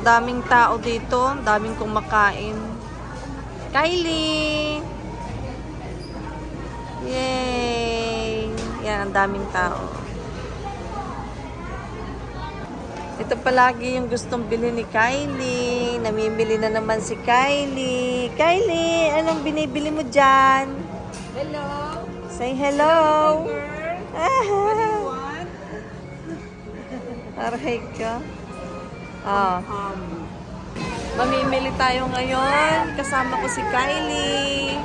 Daming tao dito. Daming kumakain. Kylie! Yay! Yan, ang daming tao. Ito palagi yung gustong bilhin ni Kylie. Namimili na naman si Kylie. Kylie, anong binibili mo dyan? Hello. Say hello. Girl. What? Aray ka. Ah, Um, mamimili tayo ngayon. Kasama ko si Kylie.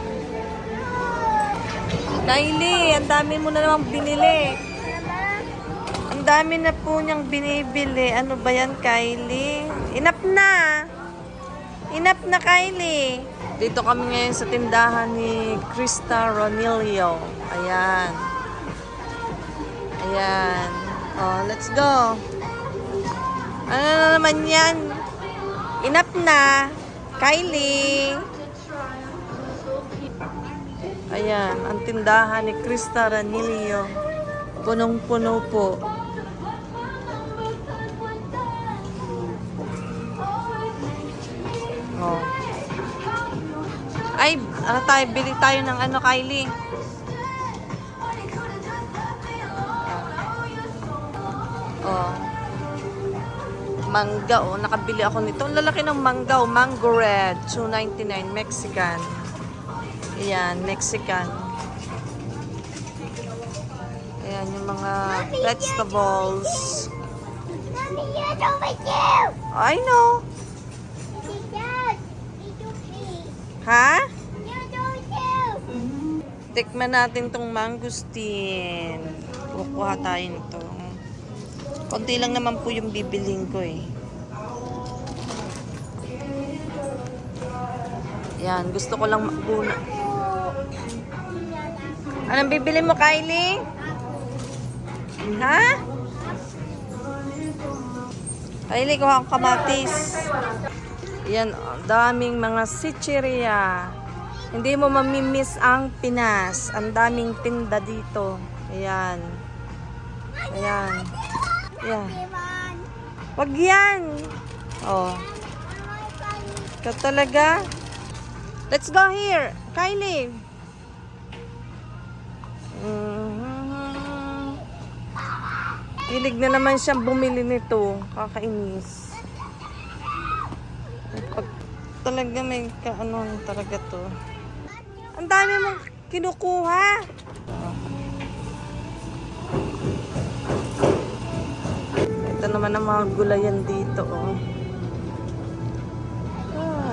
Kylie, ang dami mo na namang binili. Ang dami na po niyang binibili. Ano ba yan, Kylie? Inap na. Inap na, Kylie. Dito kami ngayon sa tindahan ni Krista Ronilio. Ayan. Ayan. Oh, let's go. Ano na naman yan? Inap na. Kylie. Ayan, ang tindahan ni Krista Ranilio. Punong-puno po. Oh. Ay, ano tayo, bili tayo ng ano, Kylie. Mangga, oh. Nakabili ako nito. Ang lalaki ng mangga, oh. Mango red. 2.99 Mexican. Ayan, Mexican. Ayan, yung mga vegetables. Mommy, you're over you! I know. Ha? You! Tikman natin tong mangustin. Kukuha tayo nito. Konti lang naman po yung bibiling ko eh. Yan, gusto ko lang muna. Anong bibili mo, Kylie? Ha? Kylie, kuha ang kamatis. Yan, daming mga sicheria. Hindi mo mamimiss ang Pinas. Ang daming tinda dito. Ayan. Ayan. Ivan, Wag yan. Oh. Ikaw talaga. Let's go here. Kylie. Mhm. Hilig na naman siyang bumili nito. Kakainis. Pag talaga may kaano talaga to. Ang dami mong kinukuha. Ito naman ang mga gulayan dito, oh.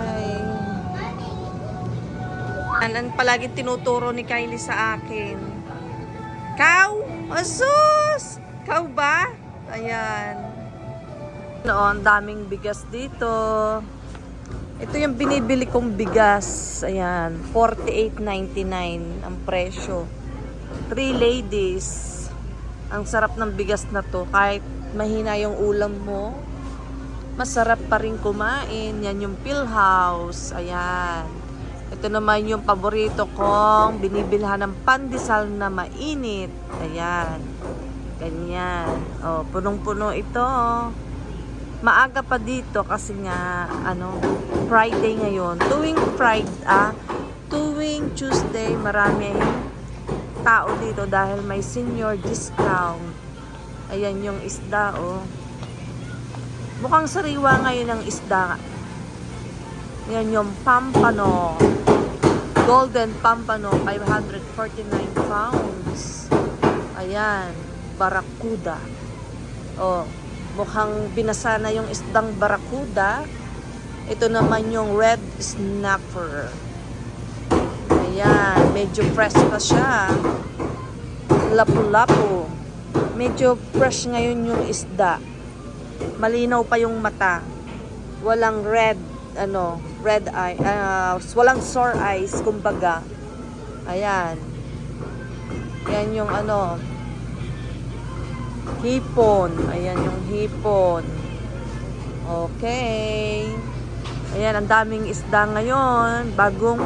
Ay. Anan palagi tinuturo ni Kylie sa akin. Cow? Asus! Cow ba? Ayan. No, ang daming bigas dito. Ito yung binibili kong bigas. Ayan, 48.99 ang presyo. Three ladies. Ang sarap ng bigas na to. Kahit mahina yung ulam mo, masarap pa rin kumain. Yan yung Philhouse. Ayan. Ito naman yung paborito kong binibilhan ng pandesal na mainit. Ayan. Ganyan. Oh, punong-puno ito. Maaga pa dito kasi nga ano, Friday ngayon. Tuwing Friday, ah, tuwing Tuesday, marami tao dito dahil may senior discount. Ayan yung isda, oh. Mukhang sariwa ngayon ang isda. Yan yung pampano. Golden pampano, 549 pounds. Ayan, barakuda. Oh, mukhang binasa na yung isdang barakuda. Ito naman yung red snapper. Ayan, medyo fresh pa siya. Lapu-lapu. Medyo fresh ngayon yung isda. Malinaw pa yung mata. Walang red, ano, red eye, ah, walang sore eyes, kumbaga. Ayan. Yan yung ano, hipon. Ayan yung hipon. Okay. Ayan, ang daming isda ngayon. Bagong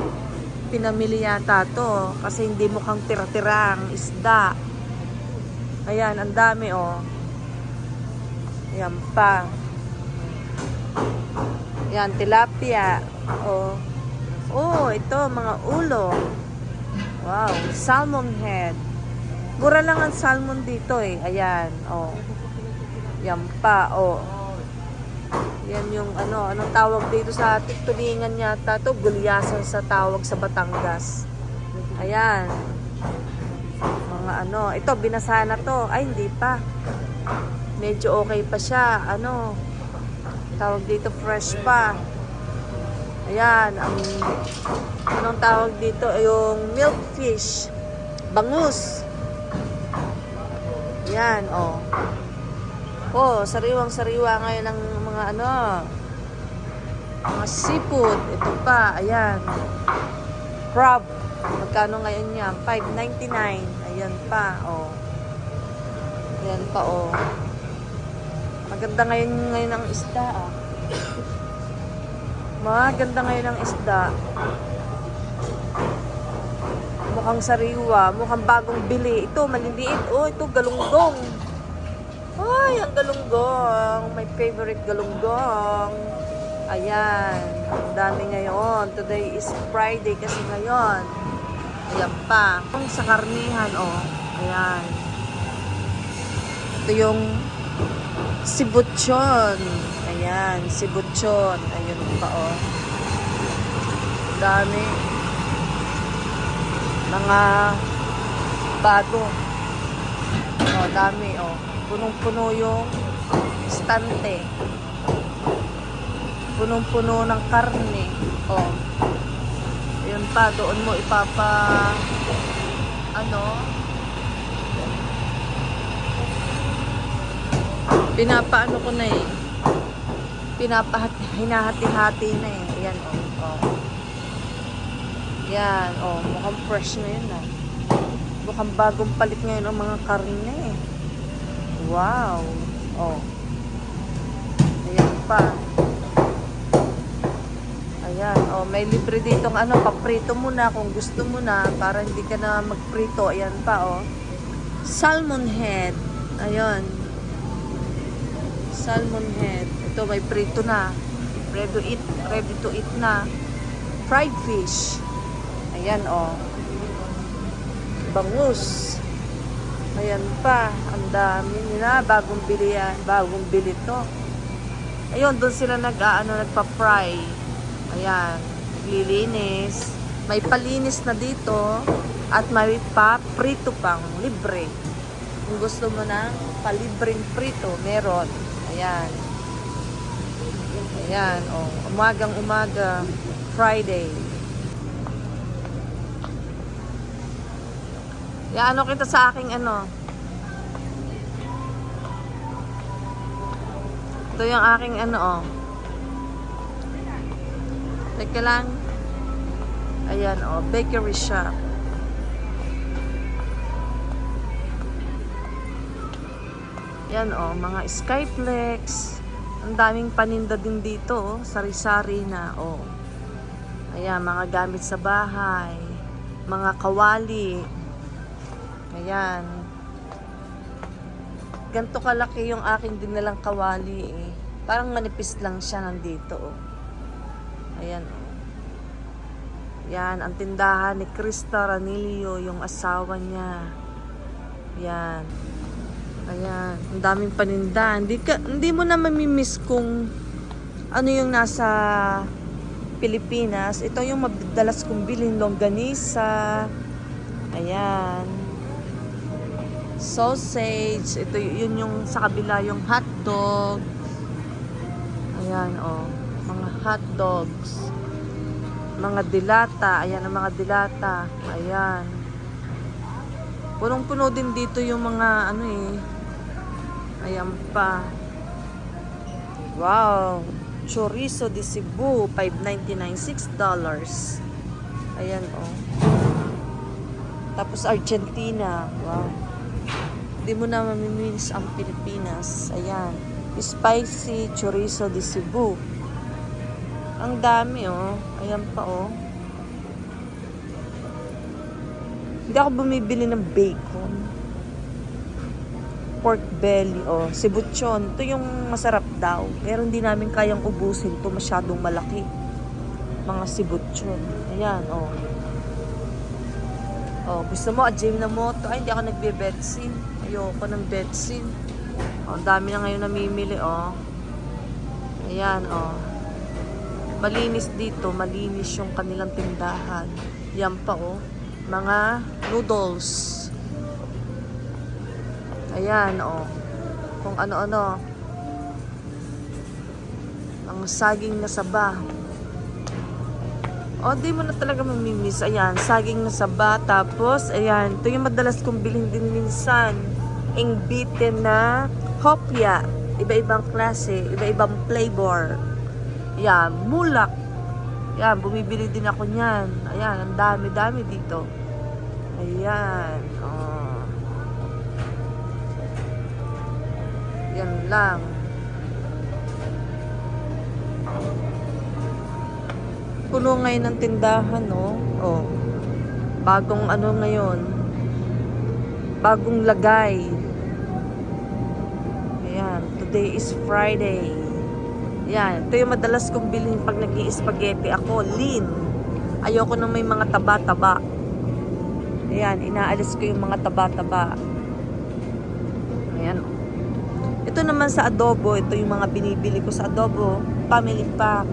pinamili yata to. Kasi hindi mukhang tira-tira ang isda. Ayan, ang dami oh. Ayan pa. Yan, tilapia. Oh. Oh, ito, mga ulo. Wow, salmon head. Mura lang ang salmon dito eh. Ayan, oh. Yan pa, oh. Yan yung ano, anong tawag dito sa tulingan yata to, gulyasan sa tawag sa Batangas. Ayan. Mga ano, ito binasa na to. Ay, hindi pa. Medyo okay pa siya. Ano, tawag dito fresh pa. Ayan, ang anong tawag dito, yung milkfish. Bangus. Yan, oh. Oh, sariwang-sariwa ngayon ng mga ano, mga seafood. Ito pa, ayan. Crab. Magkano ngayon yan? 5.99. Ayan pa, oh. Ayan pa, oh. Maganda ngayon ngayon ang isda, ah. Maganda ngayon ang isda. Mukhang sariwa, mukhang bagong bili. Ito, maliliit. Oh, ito, galunggong. Ay, ang galunggong. My favorite galunggong. Ayan. Ang dami ngayon. Today is Friday kasi ngayon. Ayan pa. Sa karnihan, oh. Ayan. Ito yung sibutyon. Ayan, sibutyon. Ayun pa, oh. Dami. Mga bago. Oh, dami, oh. Punong-puno yung stante. Punong-puno ng karne. Oh. Ayun pa, doon mo ipapa ano? Pinapaano ko na eh. Pinapahati hinahati-hati na eh. Ayan oh, oh. yan oh mukhang fresh na yun ah. Mukhang bagong palit ngayon ang mga karne eh. Wow oh. Ayan pa ayan oh may libre ditong ano paprito mo na kung gusto mo na para hindi ka na magprito ayan pa oh salmon head ayun salmon head. Ito may prito na. Ready to eat, ready to eat na. Fried fish. Ayan oh. Bangus. Ayan pa. Ang dami nila. Bagong bili yan. Bagong bili to. Ayun, doon sila nag, ano, nagpa-fry. Ayan. Naglilinis. May palinis na dito. At may pa prito pang libre. Kung gusto mo ng palibreng prito, meron. Ayan. Ayan, oh. Umagang umaga, Friday. Yan, ano kita sa aking ano. Ito yung aking ano, oh. Teka lang. Ayan, oh. Bakery shop. Yan oh, mga Skyplex. Ang daming paninda din dito, oh. Sari-sari na, oh. Ayan, mga gamit sa bahay. Mga kawali. Ayan. Ganto kalaki yung aking dinalang kawali eh. Parang manipis lang siya nandito, oh. Ayan, oh. Yan, ang tindahan ni Krista Ranilio, yung asawa niya. Yan. Ayan, ang daming paninda. Hindi, ka, hindi mo na mamimiss kung ano yung nasa Pilipinas. Ito yung madalas kong bilhin, longganisa. Ayan. Sausage. Ito yun yung sa kabila yung hotdog. Ayan, oh. Mga hotdogs. Mga dilata. Ayan ang mga dilata. Ayan. Punong-puno din dito yung mga ano eh. Ayan pa. Wow. Chorizo de Cebu. 5.99. $6. Ayan oh. Tapos Argentina. Wow. Hindi mo na mamimiss ang Pilipinas. Ayan. Spicy chorizo de Cebu. Ang dami oh. Ayan pa oh. Hindi ako bumibili ng bacon. pork belly, oh, sibutyon. Ito yung masarap daw. Pero hindi namin kayang ubusin to masyadong malaki. Mga sibutyon. Ayan, oh. Oh, gusto mo, ajim na mo to. Ay, hindi ako nagbe-betsin. Ayoko ng betsin. Oh, ang dami na ngayon namimili, oh. Ayan, oh. Malinis dito, malinis yung kanilang tindahan. Yan pa, oh. Mga noodles. Ayan, oh. Kung ano-ano. Ang saging na saba. O, di mo na talaga mamimiss. Ayan, saging na saba. Tapos, ayan, ito yung madalas kong bilhin din minsan. Ingbite na hopya. Iba-ibang klase, iba-ibang flavor. Ayan, mulak. Ayan, bumibili din ako niyan. Ayan, ang dami-dami dito. Ayan, oh. Yan lang. Puno ngayon ng tindahan, no? Oh. Bagong ano ngayon. Bagong lagay. Ayan. Today is Friday. Yan. Ito yung madalas kong bilhin pag nag spaghetti ako. Lean. Ayoko nang may mga taba-taba. Ayan. Inaalis ko yung mga taba-taba. Ayan. Ito naman sa adobo, ito yung mga binibili ko sa adobo, family pack.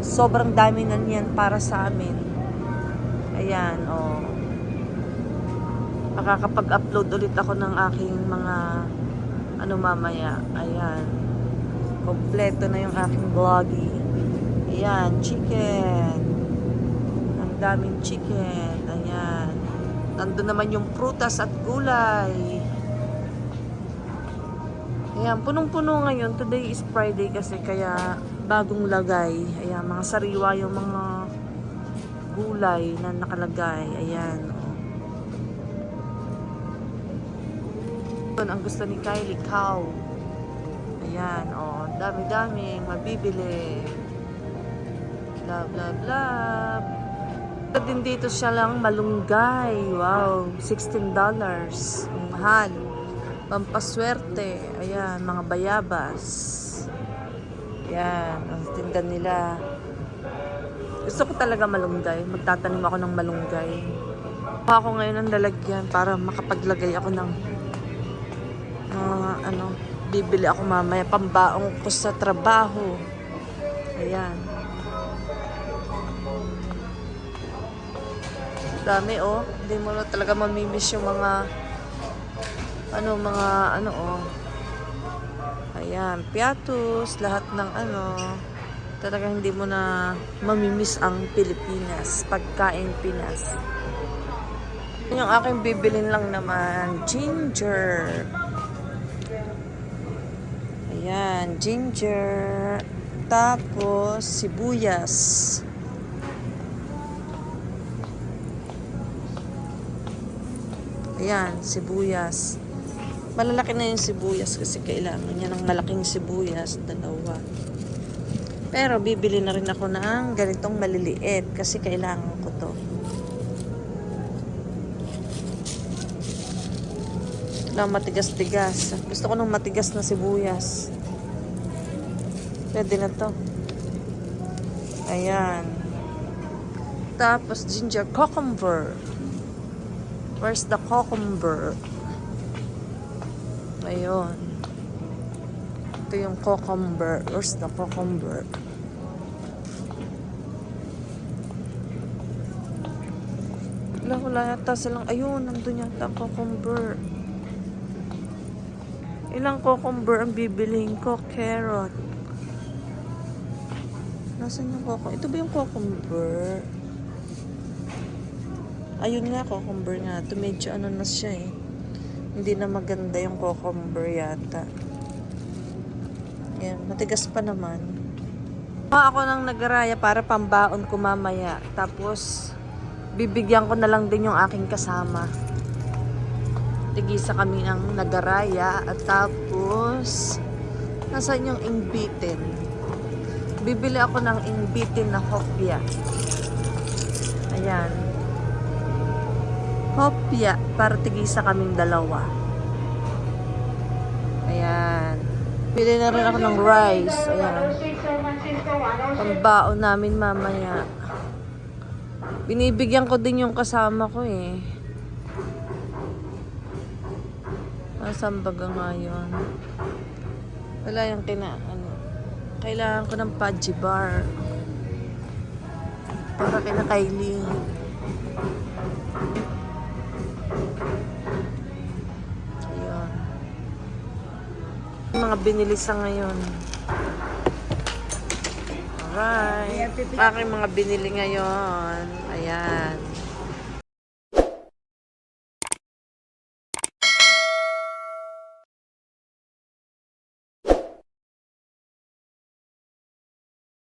Sobrang dami na niyan para sa amin. Ayan, oh. Makakapag-upload ulit ako ng aking mga ano mamaya. Ayan. Kompleto na yung aking vlogging. Ayan, chicken. Ang daming chicken. Ayan. Nandun naman yung prutas at gulay. Ayan, punong-puno ngayon. Today is Friday kasi kaya bagong lagay. Ayan, mga sariwa yung mga gulay na nakalagay. Ayan. Oh. Yun, ang gusto ni Kylie, cow. Ayan, oh. Dami-dami. Mabibili. Blah, blah, blah. Din dito siya lang malunggay. Wow, $16. Ang mahal. Pampaswerte. Ayan, mga bayabas. Ayan, ang tinda nila. Gusto ko talaga malunggay. Magtatanim ako ng malunggay. Kuha ako ngayon ng lalagyan para makapaglagay ako ng mga ano, bibili ako mamaya pambaong ko sa trabaho. Ayan. Dami oh. Hindi mo na talaga mamimiss yung mga ano mga ano oh. Ayan, piatos, lahat ng ano. Talaga hindi mo na mamimiss ang Pilipinas, pagkain Pinas. Yung aking bibilin lang naman, ginger. Ayan, ginger. Tapos, sibuyas. Ayan, sibuyas. Malalaki na yung sibuyas kasi kailangan niya ng malaking sibuyas, dalawa. Pero bibili na rin ako ng ganitong maliliit kasi kailangan Lang matigas-tigas. Gusto ko ng matigas na sibuyas. Pwede na to. Ayan. Tapos ginger cucumber. Where's the cucumber? Ayun. Ito yung cucumber. Where's the cucumber? Wala, wala yata silang, ayun, nandun yata ang cucumber. Ilang cucumber ang bibilihin ko? Carrot. Nasaan yung cucumber? Ito ba yung cucumber? Ayun nga, cucumber nga. Ito medyo ano na siya eh. Hindi na maganda yung cucumber yata. Yan, matigas pa naman. Kuha ako ng nagaraya para pambaon ko mamaya. Tapos, bibigyan ko na lang din yung aking kasama. Tigisa kami ng nagaraya. At tapos, nasaan yung ingbitin? Bibili ako ng ingbitin na hopya. Ayan. Hopya para tigisa kaming dalawa. Ayan. Bili na rin ako ng rice. Ayan. Pambaon namin mamaya. Binibigyan ko din yung kasama ko eh. Nasaan baga nga yun? Wala yung kina... Ano, kailangan ko ng pudgy bar. Para kina Kylie. Yung mga binili sa ngayon. Alright. Aking mga binili ngayon.